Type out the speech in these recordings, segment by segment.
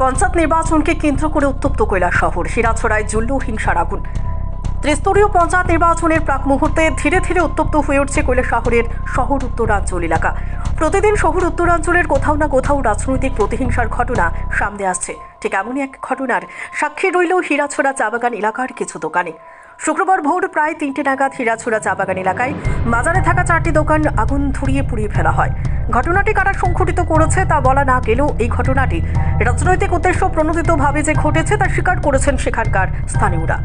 পঞ্চায়েত নির্বাচনকে কেন্দ্র করে উত্তপ্ত কৈলাস শহর সিরাছড়ায় জ্বলল হিংসার আগুন। ত্রিস্তরীয় পঞ্চায়েত নির্বাচনের প্রাক মুহূর্তে ধীরে ধীরে উত্তপ্ত হয়ে উঠছে কৈলাস শহরের শহর উত্তরাঞ্চল এলাকা। প্রতিদিন শহর উত্তরাঞ্চলের কোথাও না কোথাও রাজনৈতিক প্রতিহিংসার ঘটনা সামনে আসছে। ঠিক এমনই এক ঘটনার সাক্ষী রইল হীরাছড়া চা বাগান এলাকার কিছু দোকানে। শুক্রবার ভোর প্রায় তিনটে নাগাদ হিরাছুরা চা বাগান এলাকায় বাজারে থাকা চারটি দোকান আগুন ধরিয়ে পুড়িয়ে ফেলা হয়। ঘটনাটি কারা সংঘটিত করেছে তা বলা না গেলেও এই ঘটনাটি রাজনৈতিক উদ্দেশ্য প্রণোদিতভাবে যে ঘটেছে তা স্বীকার করেছেন সেখানকার স্থানীয়রা।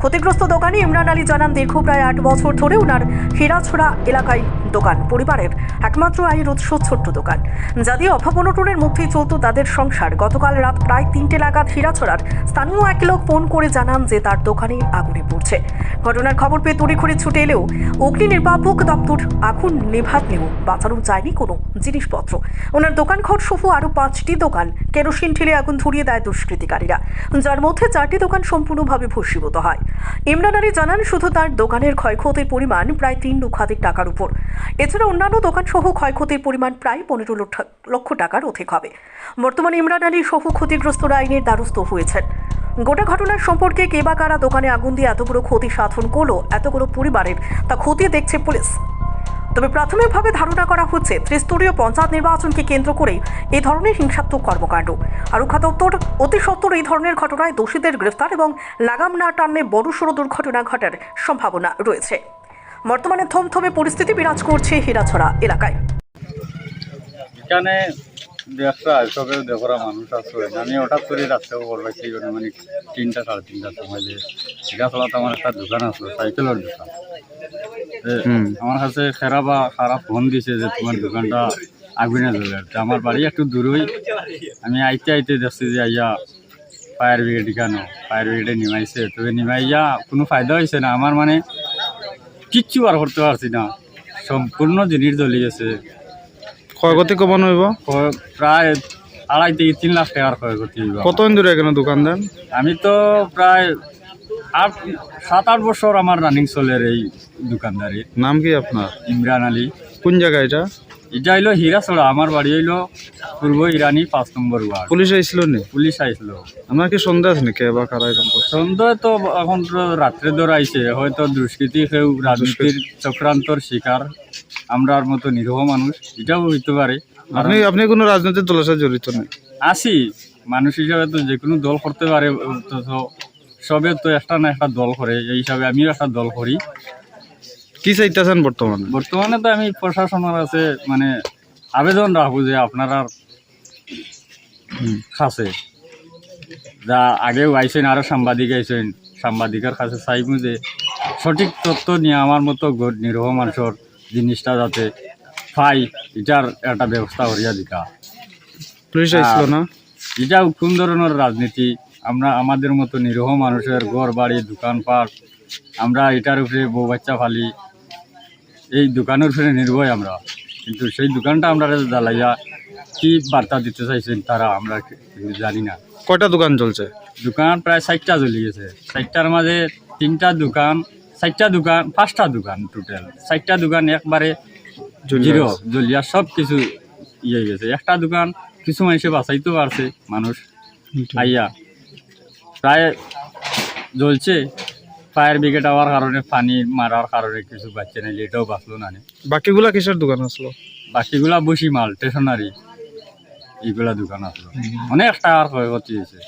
ক্ষতিগ্রস্ত দোকানি ইমরান আলী জানান দীর্ঘ প্রায় আট বছর ধরে ওনার হীরাছড়া এলাকায় দোকান, পরিবারের একমাত্র আয়ের উৎস ছোট্ট দোকান। যা দিয়ে অভাব অনটনের মধ্যেই চলত তাদের সংসার। গতকাল রাত প্রায় তিনটে নাগাদ হীরাছড়ার স্থানীয় এক লোক ফোন করে জানান যে তার দোকানে আগুনে পড়ছে। ঘটনার খবর পেয়ে তড়িঘড়ি ছুটে এলেও অগ্নি নির্বাপক দপ্তর আগুন নেভাতলেও বাঁচানো যায়নি কোনো জিনিসপত্র। ওনার দোকান ঘর সহ আরও পাঁচটি দোকান কেরোসিন ঠেলে আগুন ধরিয়ে দেয় দুষ্কৃতিকারীরা, যার মধ্যে চারটি দোকান সম্পূর্ণভাবে ভস্মীভূত হয়। ইমরান আলী জানান, শুধু তার দোকানের ক্ষয়ক্ষতির পরিমাণ প্রায় তিন লক্ষাধিক টাকার উপর। এছাড়া অন্যান্য দোকান সহ ক্ষয়ক্ষতির পরিমাণ প্রায় পনেরো লক্ষ- টাকার অধিক হবে। বর্তমানে ইমরান আলী সহ ক্ষতিগ্রস্ত আইনের দ্বারস্থ হয়েছেন। গোটা ঘটনার সম্পর্কে কে বা কারা দোকানে আগুন দিয়ে এতগুলো ক্ষতি সাধন করল, এতগুলো পরিবারের তা খতিয়ে দেখছে পুলিশ। তবে প্রাথমিকভাবে ধারণা করা হচ্ছে ত্রিস্তরীয় পঞ্চায়েত নির্বাচনকে কেন্দ্র করেই এই ধরনের হিংসাত্মক কর্মকাণ্ড। আরক্ষা দপ্তর অতি সত্বর এই ধরনের ঘটনায় দোষীদের গ্রেফতার এবং লাগাম না টানলে বড়সড় দুর্ঘটনা ঘটার সম্ভাবনা রয়েছে। বর্তমানে থমথমে পরিস্থিতি বিরাজ করছে হীরাছড়া এলাকায়। এখানে মানুষ আছে। আমি হঠাৎ করে মানে তিনটা, সাড়ে তিনটার সময় যে গাছলাত আমার একটা দোকান আছে, সাইকেলের দোকান। আমার কাছে খারাপ বা খারাপ ফোন দিছে যে তোমার দোকানটা আগুনে জ্বলে আমার বাড়ি একটু দূরই। আমি আইতে আইতে দেখছি যে আইয়া ফায়ার ব্রিগেড কেন? ফায়ার ব্রিগেডে নিমাইছে। তবে নিমাইয়া কোনো ফায়দা হয়েছে না? আমার মানে কিচ্ছু আর করতে পারছি না। সম্পূর্ণ জিনিস জ্বলি গেছে। ক্ষয়ক্ষতি কমান হইব? প্রায় আড়াই থেকে তিন লাখ টাকার ক্ষয়ক্ষতি হইব। কতদিন ধরে এখানে দোকান দেন? আমি তো প্রায় আট সাত আট বছর আমার রানিং চলে এই দোকানদারি। নাম কি আপনার? ইমরান আলী। কোন জায়গা এটা? এটা হইল হীরাছড়া আমার বাড়ি হইল পূর্ব ইরানি পাঁচ নম্বর ওয়ার্ড। পুলিশ আইছিল নি? পুলিশ আইছিল। আপনার কি সন্দেহ আছে নাকি বা কারা এরকম করছে? সন্দেহ তো এখন তো রাত্রে দৌড়াইছে হয়তো দুষ্কৃতি কেউ রাজনীতির চক্রান্তর শিকার আমরার মতো নিরীহ মানুষ এটাও হইতে পারে। আপনি আপনি কোনো রাজনৈতিক দলের সাথে জড়িত নেই আছি মানুষ হিসাবে তো যে কোনো দল করতে পারে তো সবে তো একটা না একটা দল করে এই হিসাবে আমিও একটা দল করি। কি চাইতেছেন বর্তমানে? বর্তমানে তো আমি প্রশাসনের আছে মানে আবেদন রাখব যে আপনারা কাছে যা আগেও আইসেন আরও সাংবাদিক আইসেন সাংবাদিকের কাছে চাইব যে সঠিক তথ্য নিয়ে আমার মতো নিরহ মানুষের জিনিসটা যাতে পাই এটার একটা ব্যবস্থা করিয়া দিকা। পুলিশ না? এটাও কোন ধরনের রাজনীতি আমরা আমাদের মতো নিরীহ মানুষের ঘর বাড়ি দোকানপাট আমরা এটার উপরে বউ বাচ্চা ফালি। এই দোকানের উপরে নির্ভয় আমরা। কিন্তু সেই দোকানটা আমরা জ্বালাইয়া কি বার্তা দিতে চাইছেন তারা আমরা জানি না। কয়টা দোকান চলছে? দোকান প্রায় ষাটটা চলে গেছে। ষাটটার মাঝে তিনটা দোকান ষাটটা দোকান পাঁচটা দোকান টোটাল ষাটটা দোকান একবারে জিরো গেছে। জ্বলিয়া সব কিছু ইয়ে গেছে। একটা দোকান কিছু মানুষে বাঁচাইতেও পারছে মানুষ আইয়া প্রায় জ্বলছে। ফায়ার ব্রিগেড হওয়ার কারণে পানি মারার কারণে কিছু বাচ্চা নেই এটাও বাঁচলো না বাকিগুলা কিসের দোকান আসলো? বাকিগুলা বসি মাল স্টেশনারি এইগুলা দোকান আসলো। অনেক টাকার ক্ষয়ক্ষতি হয়েছে।